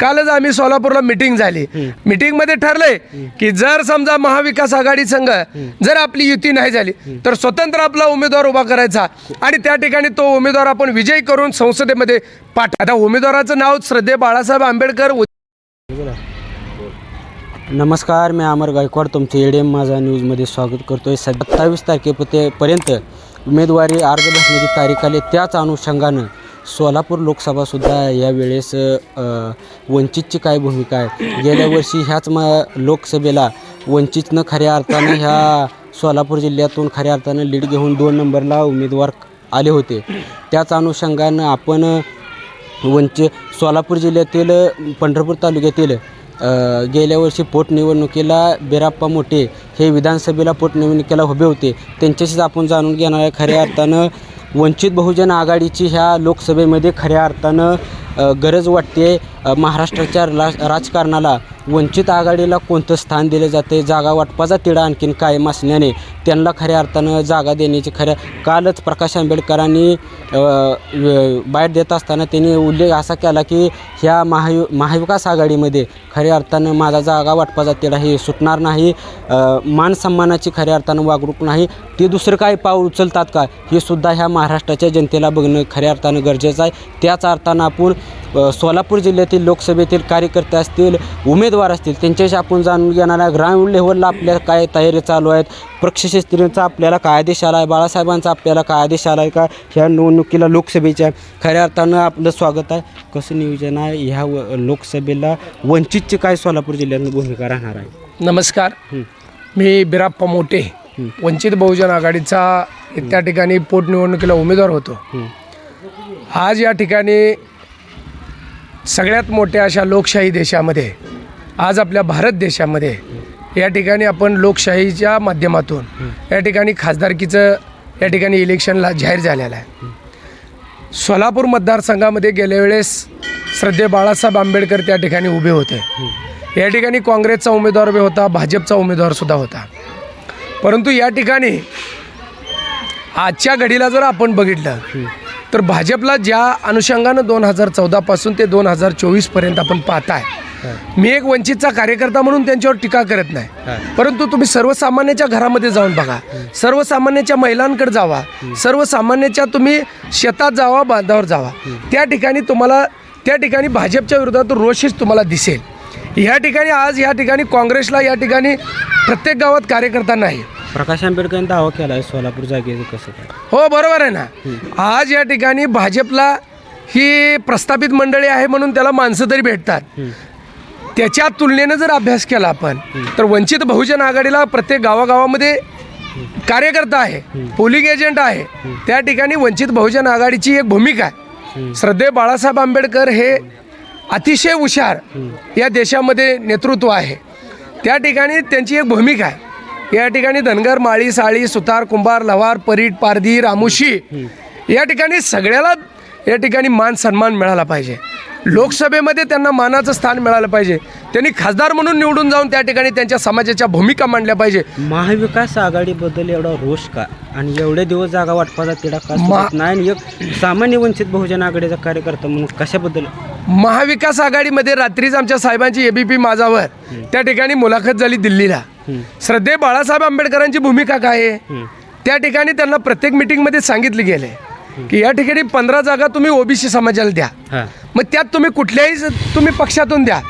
कालच आम्ही सोलापूरला मिटिंग झाली. मिटिंगमध्ये ठरलंय की जर समजा महाविकास आघाडी संघ जर आपली युती नाही झाली तर स्वतंत्र आपला उमेदवार उभा करायचा आणि त्या ठिकाणी तो उमेदवार आपण विजयी करून संसदेमध्ये पाठ आता उमेदवाराचं नाव श्रद्धे बाळासाहेब आंबेडकर नमस्कार मी अमर गायकवाड तुमचे एम माझा न्यूजमध्ये स्वागत करतो आहे सत्तावीस तारखेपर्यंत उमेदवारी अर्ज भरण्याची तारीख आली. त्याच अनुषंगानं सोलापूर लोकसभासुद्धा यावेळेस वंचितची काय भूमिका आहे? गेल्या वर्षी ह्याच म लोकसभेला वंचितनं खऱ्या अर्थानं ह्या सोलापूर जिल्ह्यातून खऱ्या अर्थानं लीड घेऊन दोन नंबरला उमेदवार आले होते. त्याच अनुषंगानं आपण वंचित सोलापूर जिल्ह्यातील पंढरपूर तालुक्यातील गेल्या वर्षी पोटनिवडणुकीला बिराप्पा मोठे हे विधानसभेला पोटनिवडणुकीला उभे होते. त्यांच्याशीच आपण जाणून घेणार आहे खऱ्या अर्थानं वंचित बहुजन आघाडीची ह्या लोकसभेमध्ये खऱ्या अर्थानं गरज वाटते महाराष्ट्राच्या रा राजकारणाला. वंचित आघाडीला कोणतं स्थान दिलं जाते जागा वाटपाचा तिढा आणखीन कायम असल्याने त्यांना खऱ्या अर्थानं जागा देण्याची खऱ्या कालच प्रकाश आंबेडकरांनी बाहेर देत असताना त्यांनी उल्लेख असा केला की ह्या महायु महाविकास आघाडीमध्ये खऱ्या अर्थानं माझा जागा वाटपाचा तिढा हे सुटणार नाही मानसन्मानाची मान सन्मानाची खऱ्या अर्थानं वागणूक नाही ते दुसरं काय पाऊल उचलतात का? हे सुद्धा ह्या महाराष्ट्राच्या जनतेला बघणं खऱ्या अर्थानं गरजेचं आहे. त्याच अर्थानं आपण सोलापूर जिल्ह्यातील लोकसभेतील कार्यकर्ते असतील उमेदवार असतील त्यांच्याशी आपण जाणून घेणार आहे. ग्राउंड लेव्हलला आपल्या काय तयारी चालू आहेत? पक्षश्रेष्ठींचा आपल्याला काय आदेश आला आहे? बाळासाहेबांचा आपल्याला काय आदेश आला आहे का? ह्या निवडणुकीला लोकसभेच्या खऱ्या अर्थानं आपलं स्वागत आहे. कसं नियोजन आहे? ह्या व लोकसभेला वंचितची काय सोलापूर जिल्ह्यात भूमिका राहणार आहे? नमस्कार. मी बिराप्पा मोठे वंचित बहुजन आघाडीचा त्या ठिकाणी पोटनिवडणुकीला उमेदवार होतो. आज या ठिकाणी सगळ्यात मोठ्या अशा लोकशाही देशामध्ये आज आपल्या भारत देशामध्ये या ठिकाणी आपण लोकशाहीच्या माध्यमातून या ठिकाणी खासदारकीचं या ठिकाणी इलेक्शनला जाहीर झालेलं आहे. सोलापूर मतदारसंघामध्ये गेल्या वेळेस श्रद्धे बाळासाहेब आंबेडकर त्या ठिकाणी उभे होते. या ठिकाणी काँग्रेसचा उमेदवार उभे होता भाजपचा उमेदवारसुद्धा होता. परंतु या ठिकाणी आजच्या घडीला जर आपण बघितलं तर भाजपला ज्या अनुषंगानं दोन हजार चौदापासून ते दोन हजार चोवीसपर्यंत आपण पाहताय मी एक वंचितचा कार्यकर्ता म्हणून त्यांच्यावर टीका करत नाही. परंतु तुम्ही सर्वसामान्याच्या घरामध्ये जाऊन बघा सर्वसामान्याच्या महिलांकडे जावा सर्वसामान्याच्या तुम्ही शेतात जावा बांधावर जावा. त्या ठिकाणी तुम्हाला त्या ठिकाणी भाजपच्या विरोधात रोषच तुम्हाला दिसेल. या ठिकाणी आज या ठिकाणी काँग्रेसला या ठिकाणी प्रत्येक गावात कार्यकर्ता नाही. प्रकाश आंबेडकरांनी दावा केला आहे सोलापूर जागेचं कसं काय? हो बरोबर आहे ना. आज या ठिकाणी भाजपला ही प्रस्थापित मंडळी आहे म्हणून त्याला माणसं तरी भेटतात. त्याच्या तुलनेनं जर अभ्यास केला आपण तर वंचित बहुजन आघाडीला प्रत्येक गावागावामध्ये कार्यकर्ता आहे पोलिंग एजंट आहे. त्या ठिकाणी वंचित बहुजन आघाडीची एक भूमिका आहे. श्रद्धे बाळासाहेब आंबेडकर हे अतिशय हुशार या देशामध्ये नेतृत्व आहे. त्या ठिकाणी त्यांची एक भूमिका आहे. या ठिकाणी धनगर माळी साळी सुतार कुंभार लवार परीट पारधी रामुशी या ठिकाणी सगळ्याला या ठिकाणी मान सन्मान मिळाला पाहिजे. लोकसभेमध्ये त्यांना मानाचं स्थान मिळालं पाहिजे. त्यांनी खासदार म्हणून निवडून जाऊन त्या ठिकाणी त्यांच्या समाजाच्या भूमिका मांडल्या पाहिजे. महाविकास आघाडीबद्दल एवढा रोष का? आणि एवढे दिवस जागा वाटपाचा तिढा का नाही? आणि एक सामान्य वंचित बहुजन आघाडीचा कार्यकर्ता म्हणून कशाबद्दल? महाविकास आघाडीमध्ये रात्रीच आमच्या साहेबांची एबीपी माझावर त्या ठिकाणी मुलाखत झाली दिल्लीला. श्रद्धे बाळासाहेब आंबेडकरांची भूमिका काय आहे? त्या ठिकाणी त्यांना प्रत्येक मिटिंगमध्ये सांगितले गेले की या ठिकाणी पंधरा जागा तुम्ही ओबीसी समाजाला द्या. मग त्यात तुम्ही कुठल्याही तुम्ही पक्षातून द्या.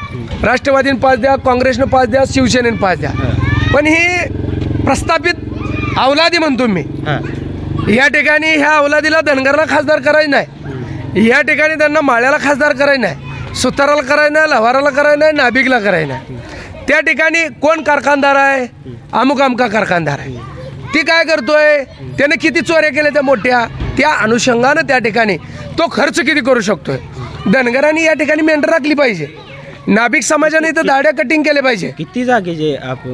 राष्ट्रवादीनं पाच द्या काँग्रेसनं पाच द्या शिवसेनेनं पाच द्या. पण ही प्रस्थापित अवलादी म्हणतो मी या ठिकाणी ह्या अवलादीला धनगरला खासदार करायचं नाही. या ठिकाणी त्यांना माळ्याला खासदार करायचं नाही. सुताराला करायचं नाही लवाराला करायचं नाही नाभिकला करायचं नाही. त्या ठिकाणी कोण कारखानदार आहे? अमुक अमका कारखानदार आहे. ती काय करतोय? त्याने किती चोऱ्या केल्या त्या मोठ्या? त्या अनुषंगानं त्या ठिकाणी तो खर्च किती करू शकतोय? धनगरांनी या ठिकाणी मेंढर राखली पाहिजे. नाभिक समाजाने इथं दाड्या कटिंग केले पाहिजे. किती जागे जे आप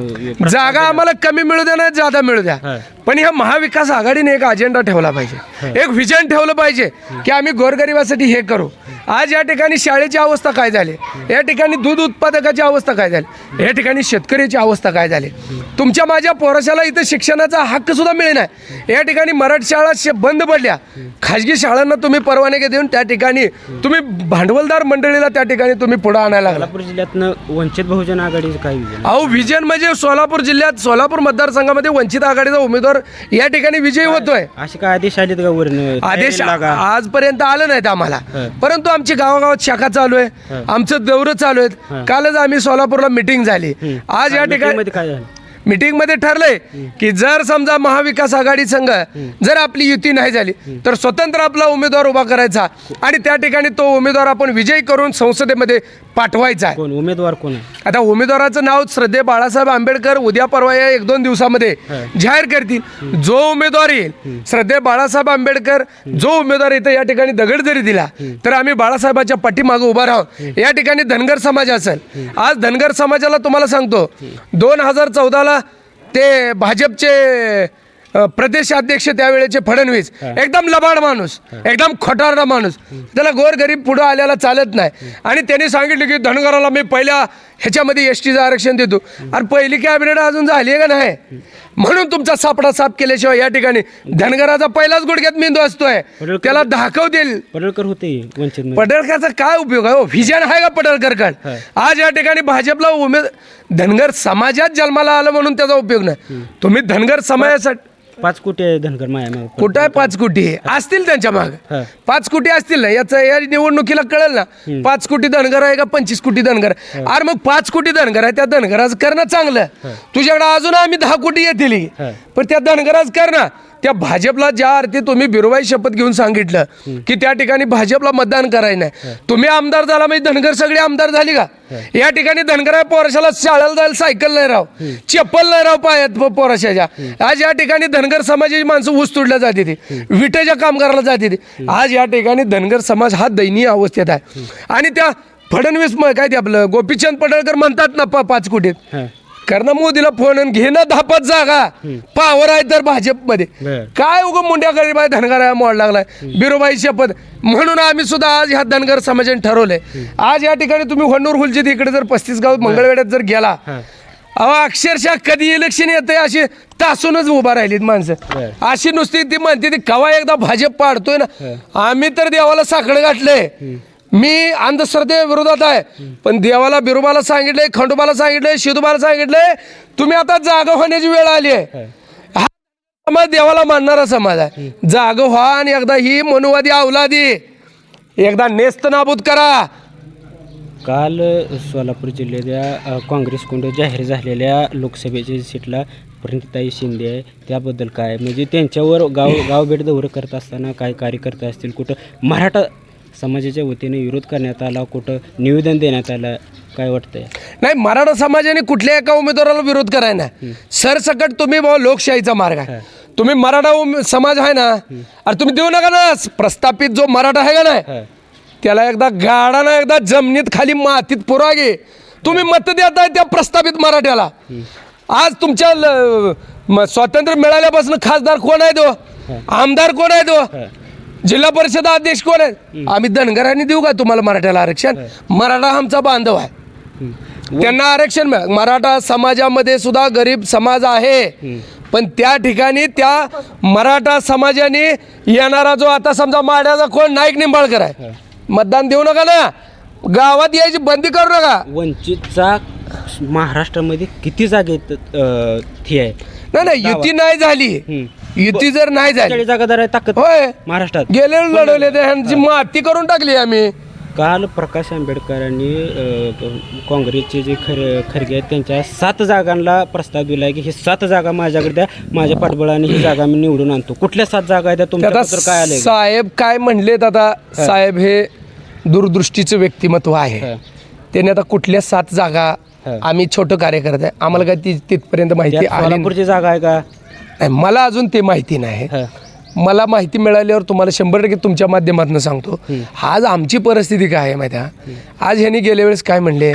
जागा आम्हाला कमी मिळू द्या ना जादा मिळू द्या. पण ह्या महाविकास आघाडीने एक अजेंडा ठेवला पाहिजे. एक विजन ठेवलं पाहिजे की आम्ही गोरगरिबासाठी हे करू. आज या ठिकाणी शाळेची अवस्था काय झाली? या ठिकाणी दूध उत्पादकाची अवस्था काय झाली? या ठिकाणी शेतकऱ्याची अवस्था काय झाली? तुमच्या माझ्या पोराशाला इथं शिक्षणाचा हक्क सुद्धा मिळेना. या ठिकाणी मराठी शाळा बंद पडल्या. खाजगी शाळांना तुम्ही परवानगी देऊन त्या ठिकाणी तुम्ही भांडवलदार मंडळीला त्या ठिकाणी तुम्ही पुढे आणायला लागला. सोलापूर जिल्ह्यातनं वंचित बहुजन काय विजन अहो विजन म्हणजे सोलापूर जिल्ह्यात सोलापूर मतदारसंघामध्ये वंचित आघाडीचा उमेदवार या ठिकाणी विजयी होतोय. असे काय आदेश आलेत का वरनं? आदेश. आजपर्यंत आलं नाहीत आम्हाला. परंतु आमची गावागावात शाखा चालू आहे. आमचं दौरं चालू आहेत. कालच आम्ही सोलापूरला मिटिंग झाली. आज या ठिकाणी मीटिंगमध्ये ठरलंय की जर समजा महाविकास आघाडी संघ जर आपली युती नाही झाली तर स्वतंत्र आपला उमेदवार उभा करायचा. आणि त्या ठिकाणी तो उमेदवार आपण विजयी करून संसदेमध्ये पाठवायचा आहे. कोण? उमेदवार कोण आहे? आता उमेदवाराचं नाव श्रद्धे बाळासाहेब आंबेडकर उद्या परवा या एक दोन दिवसामध्ये जाहीर करतील. जो उमेदवार येईल श्रद्धे बाळासाहेब आंबेडकर जो उमेदवार इथं या ठिकाणी दगड जरी दिला तर आम्ही बाळासाहेबाच्या पाठीमागे उभा राहू. या ठिकाणी धनगर समाज असेल. आज धनगर समाजाला तुम्हाला सांगतो दोन हजार चौदाला ते भाजपचे प्रदेशाध्यक्ष त्यावेळेचे फडणवीस. एकदम लबाड माणूस. एकदम खोटारडा माणूस. त्याला गोरगरीब पुढं आल्याला चालत नाही. आणि त्यांनी सांगितलं की धनगराला मी पहिल्या ह्याच्यामध्ये एस टीचं आरक्षण देतो. अरे पहिली कॅबिनेट अजून झाली आहे का नाही? म्हणून तुमचा सापडा साफ केल्याशिवाय या ठिकाणी धनगराचा पहिलाच गुडघ्यात मेंदू असतोय. त्याला धाकव देईल. पडळकर होते. पडळकरचा काय उपयोग आहे? व्हिजन आहे का पडळकरकड आज या ठिकाणी भाजपला उमेद धनगर समाजात जन्माला आलं म्हणून त्याचा उपयोग नाही. तुम्ही धनगर समाजासाठी पाच कोटी आहे धनगर माया मागं. कुठं आहे पाच कोटी? असतील त्यांच्या माग. हा. पाच कोटी असतील ना? याचं या निवडणुकीला कळेल ना? पाच कोटी धनगर आहे का पंचवीस कोटी धनगर? आहे? अरे मग पाच कोटी धनगर आहे त्या धनगराचं करणं चांगलं. तुझ्याकडे अजून आम्ही दहा कोटी येतील. हा. पण त्या धनगराच कर ना त्या भाजपला ज्या अर्थी तुम्ही बिरुबाई शपथ घेऊन सांगितलं की त्या ठिकाणी भाजपला मतदान करायचं नाही. तुम्ही आमदार झाला म्हणजे धनगर सगळी आमदार झाली का? या ठिकाणी धनगरा पोराशाला शाळेला जायला सायकल नाही राव. चप्पल नाही राव पायात पोराशाच्या. आज या ठिकाणी धनगर समाजाची माणसं ऊस तोडल्या जाते ती. विटेच्या कामगाराला जाते ती. आज या ठिकाणी धनगर समाज हा दयनीय अवस्थेत आहे. आणि त्या फडणवीस काय ते आपलं गोपीचंद पडळकर म्हणतात ना पाच कोटीत. कर ना मोदीला फोन आणि घे ना दहा पाच जागा पावर आहे तर भाजपमध्ये. काय उगं मुंड्या गरीब आहे धनगर मोड लागलाय. बिरोबाई शपथ. म्हणून आम्ही सुद्धा आज ह्या धनगर समाजाने ठरवलंय. आज या ठिकाणी तुम्ही होन्नूर हुलची इकडे जर पस्तीस गाव मंगळवेड्यात जर गेला अहो अक्षरशः कधी इलेक्शन येते अशी तासूनच उभा राहिलीत माणसं. अशी नुसती ती म्हणते ती कवा एकदा भाजप पाडतोय ना. आम्ही तर देवाला साकडं गाठलंय मी अंधश्रद्धे विरोधात आहे. पण देवाला बिरोबाला सांगितलंय खंडोबाला सांगितलंय शिदोबाला सांगितलंय तुम्ही आता जागा होण्याची वेळ आली आहे. हा. समाज देवाला मानणारा समाज आहे. जाग व्हा आणि एकदा ही मनुवादी अवलादी एकदा नेस्त नाबूद करा. काल सोलापूर जिल्ह्याच्या काँग्रेसकडून जाहीर झालेल्या लोकसभेच्या सीटला प्रणिताई शिंदे आहे. त्याबद्दल काय? म्हणजे त्यांच्यावर गाव गाव भेट दौरे करत असताना काय कार्यकर्ते असतील कुठं मराठा समाजाच्या वतीने विरोध करण्यात आला कुठं निवेदन देण्यात आलं काय वाटतंय? नाही मराठा समाजाने कुठल्या एका उमेदवाराला विरोध करायला नाही. सरसकट तुम्ही भाऊ लोकशाहीचा मार्ग आहे. तुम्ही मराठा समाज आहे ना अरे तुम्ही देऊ नका ना प्रस्थापित जो मराठा आहे का नाही. त्याला एकदा गाडा ना एकदा जमिनीत खाली मातीत पुरागे. तुम्ही मत देताय त्या प्रस्थापित मराठ्याला. आज तुमच्या स्वातंत्र्य मिळाल्यापासून खासदार कोण आहे तो? आमदार कोण आहे तो? जिल्हा परिषद अध्यक्ष कोण आहे आम्ही धनगरांनी देऊ का तुम्हाला मराठ्याला आरक्षण? मराठा आमचा बांधव आहे. त्यांना आरक्षण मराठा समाजामध्ये सुद्धा गरीब समाज आहे. पण त्या ठिकाणी त्या मराठा समाजाने येणारा जो आता समजा माड्याचा कोण नाईक निंबाळकर आहे. मतदान देऊ नका ना. गावात यायची बंदी करू नका. वंचितचा महाराष्ट्रामध्ये किती थी आहे? नाही नाही युती नाही झाली. युती जर नाही झाली. जागादार आहे ताकद होय. महाराष्ट्रात. गेले लढवले त्यांची माती करून टाकली आम्ही. काल प्रकाश आंबेडकरांनी अ, काँग्रेसचे जे खर खरगे आहेत त्यांच्या सात जागांना प्रस्ताव दिला आहे की ही सात जागा माझ्याकडे द्या माझ्या पाठबळाने ही जागा मी निवडून आणतो. कुठल्या सात जागा आहेत त्या आता तुमच्याबद्दल काय आलंय? साहेब काय म्हणलेत आता? साहेब हे दूरदृष्टीचं व्यक्तिमत्व आहे. हा. त्याने आता कुठल्या सात जागा हा. आम्ही छोटं कार्यकर्ते आहे. आम्हाला काय ती तिथपर्यंत माहिती त्यात आली सोलापूरची जागा आहे का? नाही मला अजून ते माहिती नाही. मला माहिती मिळाल्यावर तुम्हाला शंभर टक्के तुमच्या माध्यमातून सांगतो. आज आमची परिस्थिती काय आहे माहिती आज ह्यांनी गेल्या वेळेस काय म्हणले?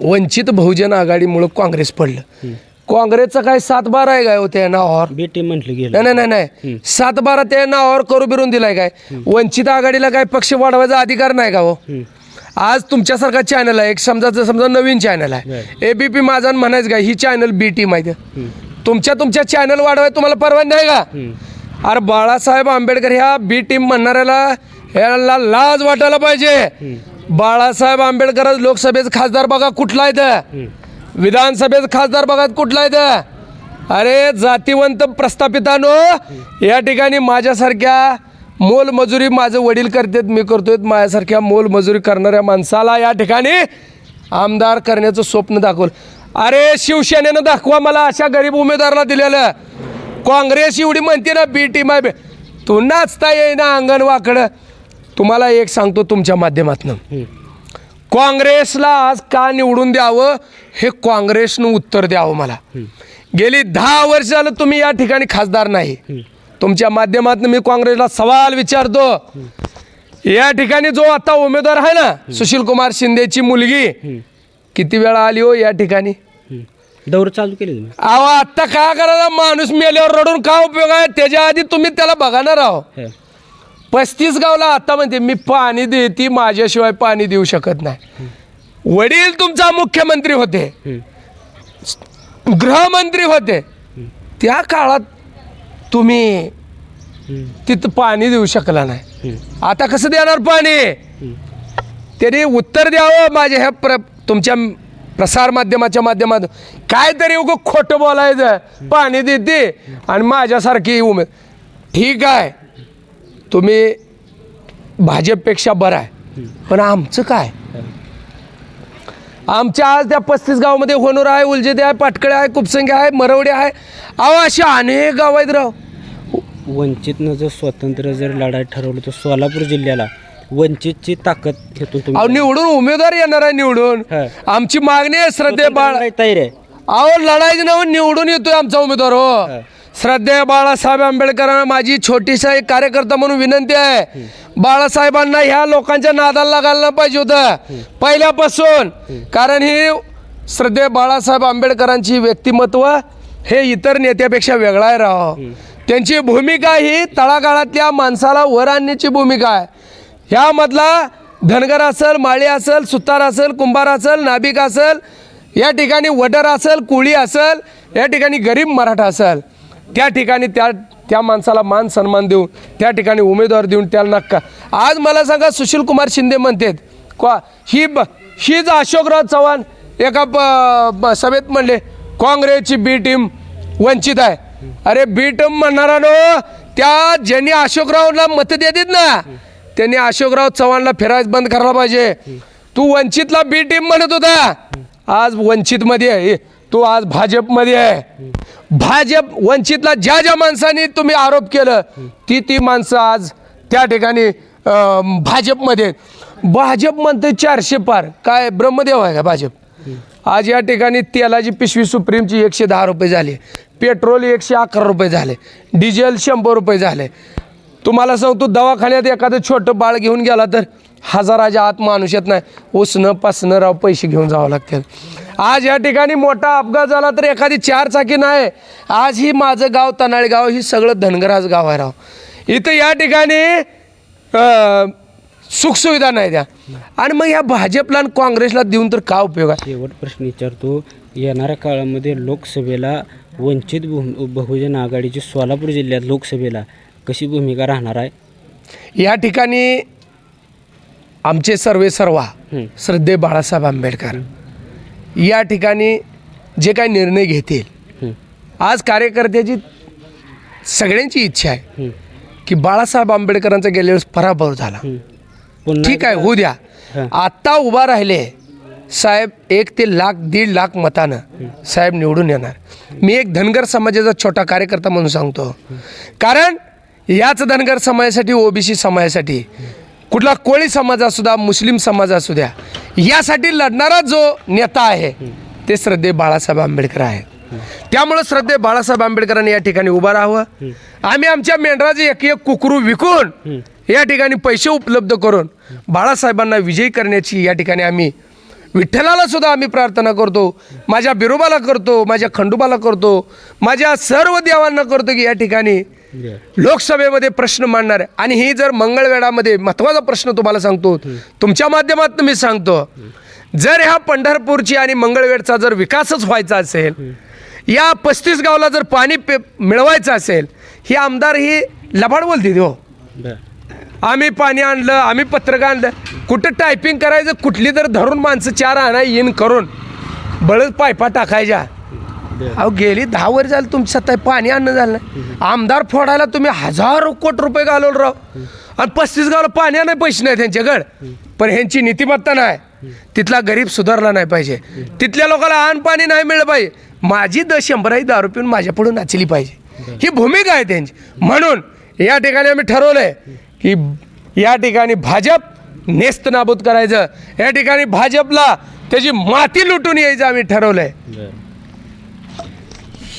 वंचित बहुजन आघाडीमुळं काँग्रेस पडलं. काँग्रेसचं काय सात बारा आहे काय हो त्या नावावर? बी टीम म्हटलं नाही गेलं नाही नाही. नाही सात बारा त्या नावावर करू बिरून दिलाय काय? वंचित आघाडीला काय पक्ष वाढवायचा अधिकार नाही का हो. आज तुमच्यासारखा चॅनल आहे. एक समजा समजा नवीन चॅनल आहे. एबीपी माझा म्हणायचं काय? ही चॅनल बी आहे. हम्म. तुमच्या तुमच्या चॅनल वाढवाय तुम्हाला परवानगी आहे का. अरे बाळासाहेब आंबेडकर ह्या बी टीम म्हणणाऱ्याला ह्याला लाज वाटायला पाहिजे. बाळासाहेब आंबेडकर आज लोकसभेचा खासदार बघा कुठला आहे तर हम्म. विधानसभेचा खासदार बघा कुठला आहे तर अरे जातीवंत प्रस्थापितानो या ठिकाणी माझ्यासारख्या मोलमजुरी माझं वडील करतात मी करतोय माझ्यासारख्या मोलमजुरी करणाऱ्या माणसाला या ठिकाणी आमदार करण्याचं स्वप्न दाखवलं. अरे शिवसेनेनं दाखवा मला अशा गरीब उमेदवाराला दिलेलं. काँग्रेस एवढी म्हणते ना बी टीम आहे बे. तू नाचता येईना अंगण वाकडं तुम्हाला एक सांगतो तुमच्या माध्यमातून. काँग्रेसला आज का निवडून द्यावं? हे काँग्रेसनं उत्तर द्यावं मला. गेली दहा वर्ष झालं तुम्ही या ठिकाणी खासदार नाही. तुमच्या माध्यमातून मी काँग्रेसला सवाल विचारतो. या ठिकाणी जो आता उमेदवार आहे ना सुशील कुमार शिंदेची मुलगी किती वेळा आली हो या ठिकाणी. दौर चालू केले तुम्ही. अहो आत्ता काय करायला? माणूस मेल्यावर रडून का उपयोग आहे? त्याच्या आधी तुम्ही त्याला बघाणार आहो. हे. पस्तीस गावला आता म्हणते मी पाणी देते माझ्याशिवाय पाणी देऊ शकत नाही. वडील तुमचा मुख्यमंत्री होते. हम्म. गृहमंत्री होते. त्या काळात तुम्ही हम्म. तिथं पाणी देऊ शकला नाही. हम्म. आता कसं देणार पाणी? त्यांनी उत्तर द्यावं माझ्या ह्या प्र तुमच्या प्रसार माध्यमाच्या माध्यमातून तरी उगं खोटं बोलायचं. पाणी देते आणि माझ्यासारखी उमेद ठीक आहे. तुम्ही भाजपपेक्षा बरं आहे. पण आमचं काय? आमच्या आज त्या पस्तीस गावामध्ये होणार आहे उलजेदे आहे पाटकळे आहे कुपसंगे आहे मरवडे आहे. अहो अशी अनेक गाव आहेत राव. वंचितनं जर स्वतंत्र जर लढाई ठरवलं तर सोलापूर जिल्ह्याला वंचितची ताकद अहो तुम्ही निवडून उमेदवार येणार आहे निवडून. हा. आमची मागणी आहे श्रद्धे बाळ लढाई तयार आहे. अहो लढायची नाव निवडून येतोय आमचा उमेदवार हो. श्रद्धेय बाळासाहेब आंबेडकरांना माझी छोटीसा एक कार्यकर्ता म्हणून विनंती आहे. बाळासाहेबांना ह्या लोकांच्या नादाला लागायला पाहिजे होतं. पहिल्यापासून. कारण ही श्रद्धेय बाळासाहेब आंबेडकरांची व्यक्तिमत्व हे इतर नेत्यापेक्षा वेगळा आहे राव. त्यांची भूमिका ही तळागाळातल्या माणसाला वर आणण्याची भूमिका आहे. ह्यामधला धनगर असेल माळी असेल सुतार असेल कुंभार असेल नाभिक असेल या ठिकाणी वडर असेल कुळी असेल या ठिकाणी गरीब मराठा असेल त्या ठिकाणी त्या त्या माणसाला मान सन्मान देऊन त्या ठिकाणी उमेदवार देऊन त्याला नक्का. आज मला सांगा सुशील कुमार शिंदे म्हणतात का ही ब हीच अशोकराव चव्हाण एका प ब- सभेत म्हणले काँग्रेसची बी टीम वंचित आहे. अरे बी टीम म्हणणारा नो त्या ज्यांनी अशोकरावला मतं देतात ना त्यांनी अशोकराव चव्हाणला फिरायचं बंद करायला पाहिजे. तू वंचितला बी टीम म्हणत होता. आज वंचितमध्ये आहे. तू आज भाजपमध्ये आहे. भाजप वंचितला ज्या ज्या माणसांनी तुम्ही आरोप केलं ती ती माणसं आज त्या ठिकाणी भाजपमध्ये भाजप म्हणते चारशे पार. काय ब्रह्मदेव आहे का भाजप? आज या ठिकाणी तेलाची पिशवी सुप्रीमची एकशे दहा रुपये झाली. पेट्रोल एकशे अकरा रुपये झाले. डिझेल शंभर रुपये झाले. तुम्हाला सांगतो दवाखान्यात एखादं छोटं बाळ घेऊन गेला तर हजाराच्या आत माणूस येत नाही. उसणं पासणं राव पैसे घेऊन जावं लागतात आज या ठिकाणी मोठा अपघात झाला तर एखादी चार चाकी नाही. आज ही माझं गाव तनाळी गाव ही सगळं धनगराज गाव आहे राव. इथं या ठिकाणी सुखसुविधा नाही द्या. आणि मग या भाजपला आणि काँग्रेसला देऊन तर का उपयोग आहे? शेवट प्रश्न विचारतो येणाऱ्या काळामध्ये लोकसभेला वंचित बहुजन आघाडीची सोलापूर जिल्ह्यात लोकसभेला कशी भूमिका राहणार आहे? या ठिकाणी आमचे सर्वे सर्वा हं. श्रद्धे बाळासाहेब आंबेडकर. या ठिकाणी जे काही निर्णय घेतील हं, आज कार्यकर्त्याची सगळ्यांची इच्छा आहे हं, की बाळासाहेब आंबेडकरांचा गेल्या वेळेस पराभव झाला. हं. पुन्हा ठीक आहे होऊ द्या. हां. आत्ता उभा राहिले साहेब एक ते लाख दीड लाख मतानं साहेब निवडून येणार. मी एक धनगर समाजाचा छोटा कार्यकर्ता म्हणून सांगतो. कारण याच धनगर समाजासाठी ओबीसी समाजासाठी कुठला कोळी समाज असू द्या मुस्लिम समाज असू द्या यासाठी लढणारा जो नेता आहे ते श्रद्धे बाळासाहेब आंबेडकर आहे त्यामुळं श्रद्धे बाळासाहेब आंबेडकरांनी या ठिकाणी उभं राहावं. आम्ही आमच्या मेंढराचे एक एक कुकरू विकून या ठिकाणी पैसे उपलब्ध करून बाळासाहेबांना विजयी करण्याची या ठिकाणी आम्ही विठ्ठलाला सुद्धा आम्ही प्रार्थना करतो माझ्या बिरोबाला करतो माझ्या खंडोबाला करतो माझ्या सर्व देवांना करतो की या ठिकाणी लोकसभेमध्ये प्रश्न मांडणार. आणि ही जर मंगळवेढामध्ये महत्त्वाचा प्रश्न तुम्हाला सांगतो तुमच्या माध्यमातून मी सांगतो जर ह्या पंढरपूरची आणि मंगळवेढचा जर विकासच व्हायचा असेल या पस्तीस गावला जर पाणी पे मिळवायचं असेल ही आमदार ही लबाड बोलते हो. आम्ही पाणी आणलं आम्ही पत्रक आणलं कुठं टायपिंग करायचं कुठली तर धरून माणसं चार आणा येईन करून बळच पायपा टाकायच्या. अहो गेली दहा वर झालं तुमच्या सत्ता पाणी आणणं झालं नाही. आमदार फोडायला तुम्ही हजारो कोटी रुपये घालवलं राव. आणि पस्तीस गावला पाणी नाही पैसे नाही त्यांच्याकडे पण ह्यांची नीतिमत्ता नाही. तिथला गरीब सुधारला नाही पाहिजे. तिथल्या लोकांना आण पाणी नाही मिळलं पाहिजे. माझी द शंभराई दारू पिऊन माझ्या पुढून नाचली पाहिजे. ही भूमिका आहे त्यांची. म्हणून या ठिकाणी आम्ही ठरवलंय की या ठिकाणी भाजप नेस्त नाबूद करायचं. या ठिकाणी भाजपला त्याची माती लुटून यायचं आम्ही ठरवलंय.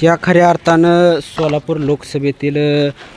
ह्या खऱ्या अर्थानं सोलापूर लोकसभेतील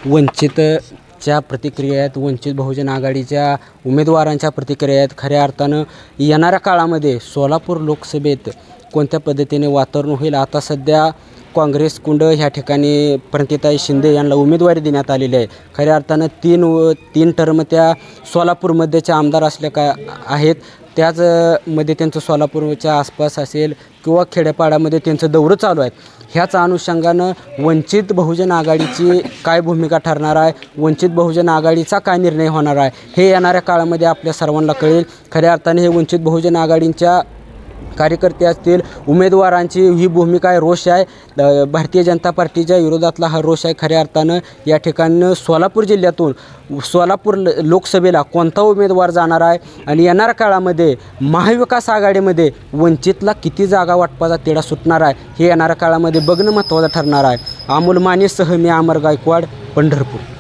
वंचितच्या प्रतिक्रिया आहेत वंचित बहुजन आघाडीच्या उमेदवारांच्या प्रतिक्रिया आहेत. खऱ्या अर्थानं येणाऱ्या काळामध्ये सोलापूर लोकसभेत कोणत्या पद्धतीने वातावरण होईल? आता सध्या काँग्रेस कुंड ह्या ठिकाणी प्रणिताई शिंदे यांना उमेदवारी देण्यात आलेली आहे. खऱ्या अर्थानं तीन व तीन टर्म त्या सोलापूरमध्येच्या आमदार असल्या का आहेत त्याचमध्ये त्यांचं सोलापूरच्या आसपास असेल किंवा खेड्यापाड्यामध्ये त्यांचं दौरं चालू आहेत ह्याच अनुषंगानं वंचित बहुजन आघाडीची काय भूमिका ठरणार आहे वंचित बहुजन आघाडीचा काय निर्णय होणार आहे हे येणाऱ्या काळामध्ये आपल्या सर्वांना कळेल. खऱ्या अर्थाने हे वंचित बहुजन आघाडींच्या कार्यकर्ते असतील उमेदवारांची ही भूमिका आहे रोष आहे. भारतीय जनता पार्टीच्या विरोधातला हा रोष आहे खऱ्या अर्थानं. या ठिकाणं सोलापूर जिल्ह्यातून सोलापूर ल- लोकसभेला कोणता उमेदवार जाणार आहे? आणि येणाऱ्या काळामध्ये महाविकास आघाडीमध्ये वंचितला किती जागा वाटपाचा तेढा सुटणार आहे? हे येणाऱ्या काळामध्ये बघणं महत्त्वाचं ठरणार आहे. अमोल मानेसह मी अमर गायकवाड पंढरपूर.